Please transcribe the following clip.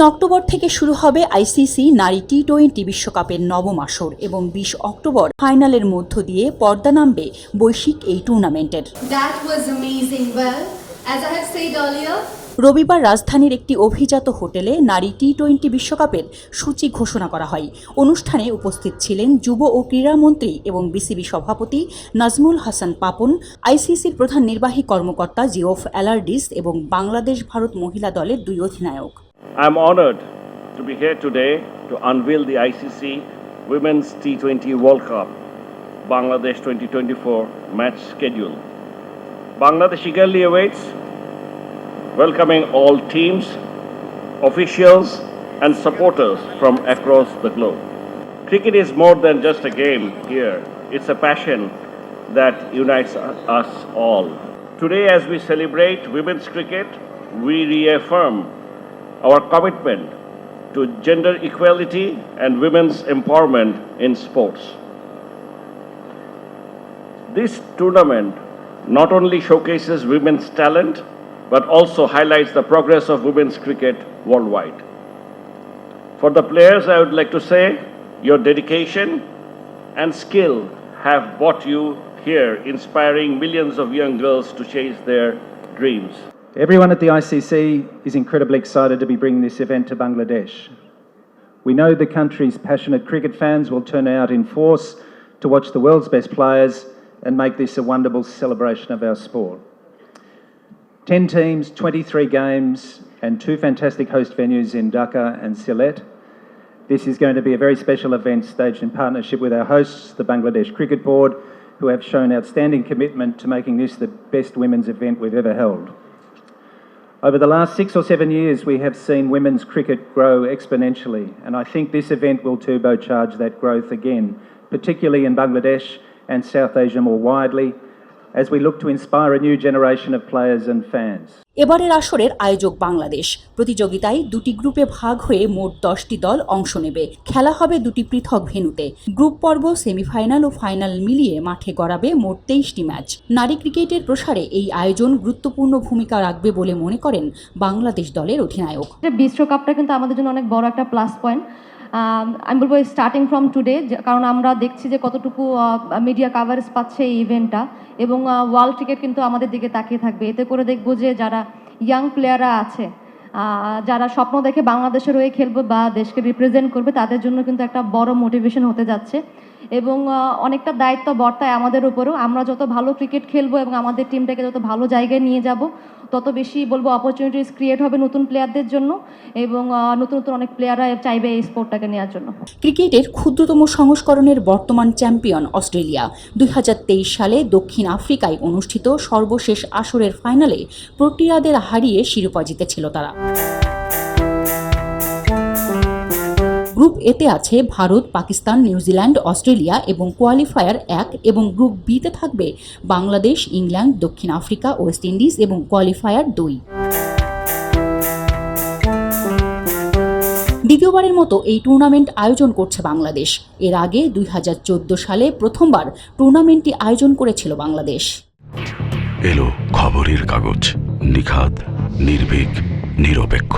তিন অক্টোবর থেকে শুরু হবে আইসিসি নারী টি টোয়েন্টি বিশ্বকাপের নবম আসর এবং বিশ অক্টোবর ফাইনালের মধ্য দিয়ে পর্দা নামবে বৈশ্বিক এই টুর্নামেন্টের। রবিবার রাজধানীর একটি অভিজাত হোটেলে নারী টি টোয়েন্টি বিশ্বকাপের সূচি ঘোষণা করা হয়। অনুষ্ঠানে উপস্থিত ছিলেন যুব ও ক্রীড়ামন্ত্রী এবং বিসিবি সভাপতি নাজমুল হাসান পাপন আইসিসির প্রধান নির্বাহী কর্মকর্তা জিওফ অ্যালার্ডিস এবং বাংলাদেশ ভারত মহিলা দলের দুই অধিনায়ক। I'm honored to be here today to unveil the ICC Women's T20 World Cup Bangladesh 2024 match schedule. Bangladesh eagerly awaits, welcoming all teams, officials, and supporters from across the globe. Cricket is more than just a game here, it's a passion that unites us all. Today, as we celebrate women's cricket, we reaffirm our commitment to gender equality and women's empowerment in sports. This tournament not only showcases women's talent but also highlights the progress of women's cricket worldwide. For the players, I would like to say your dedication and skill have brought you here, inspiring millions of young girls to chase their dreams. Everyone at the ICC is incredibly excited to be bringing this event to Bangladesh. We know the country's passionate cricket fans will turn out in force to watch the world's best players and make this a wonderful celebration of our sport. 10 teams, 23 games, and two fantastic host venues in Dhaka and Sylhet. This is going to be a very special event staged in partnership with our hosts, the Bangladesh Cricket Board, who have shown outstanding commitment to making this the best women's event we've ever held. Over the last six or seven years, we have seen women's cricket grow exponentially, and I think this event will turbocharge that growth again, particularly in Bangladesh and South Asia more widely, as we look to inspire a new generation of players and fans. এবারের আসরের আয়োজক বাংলাদেশ। প্রতিযোগিতায় দুটি গ্রুপে ভাগ হয়ে মোট দশটি দল অংশ নেবে। খেলা হবে দুটি পৃথক ভেন্যুতে। গ্রুপ পর্ব সেমিফাইনাল ও ফাইনাল মিলিয়ে মাঠে গড়াবে মোট তেইশটি ম্যাচ। নারী ক্রিকেটের প্রসারে এই আয়োজন গুরুত্বপূর্ণ ভূমিকা রাখবে বলে মনে করেন বাংলাদেশ দলের অধিনায়ক। বিশ্বকাপটা কিন্তু আমাদের জন্য অনেক বড় একটা প্লাস পয়েন্ট আমি বলব স্টার্টিং ফ্রম টুডে কারণ আমরা দেখছি যে কতটুকু মিডিয়া কাভারেজ পাচ্ছে এই ইভেন্টটা এবং ওয়ার্ল্ড ক্রিকেট কিন্তু আমাদের দিকে তাকিয়ে থাকবে। এতে করে দেখব যে যারা ইয়াং প্লেয়াররা আছে যারা স্বপ্ন দেখে বাংলাদেশের হয়ে খেলবে বা দেশকে রিপ্রেজেন্ট করবে, তাদের জন্য কিন্তু একটা বড় মোটিভেশন হতে যাচ্ছে। এবং অনেকটা দায়িত্ব বর্তায় আমাদের উপরেও। আমরা যত ভালো ক্রিকেট খেলব এবং আমাদের টিমটাকে যত ভালো জায়গায় নিয়ে যাব, তত বেশি বলব অপরচুনিটিস ক্রিয়েট হবে নতুন প্লেয়ারদের জন্য এবং নতুন নতুন অনেক প্লেয়াররা চাইবে এই স্পোর্টটাকে নেওয়ার জন্য। ক্রিকেটের ক্ষুদ্রতম সংস্করণের বর্তমান চ্যাম্পিয়ন অস্ট্রেলিয়া। দুই হাজার তেইশ সালে দক্ষিণ আফ্রিকায় অনুষ্ঠিত সর্বশেষ আসরের ফাইনালে প্রোটিয়াদের হারিয়ে শিরোপা জিতেছিল তারা। গ্রুপ এতে আছে Bharat, Pakistan New Zealand Australia এবং কোয়ালিফায়ার এক এবং গ্রুপ বিতে থাকবে বাংলাদেশ, ইংল্যান্ড, দক্ষিণ আফ্রিকা, ওয়েস্ট ইন্ডিজ এবং কোয়ালিফায়ার দুই। দ্বিতীয়বারের মতো এই টুর্নামেন্ট আয়োজন করছে বাংলাদেশ। এর আগে দুই হাজার চোদ্দ সালে প্রথমবার টুর্নামেন্টটি আয়োজন করেছিল বাংলাদেশ। এলো খবরের কাগজ নিখাত নির্ভীক, নিরপেক্ষ।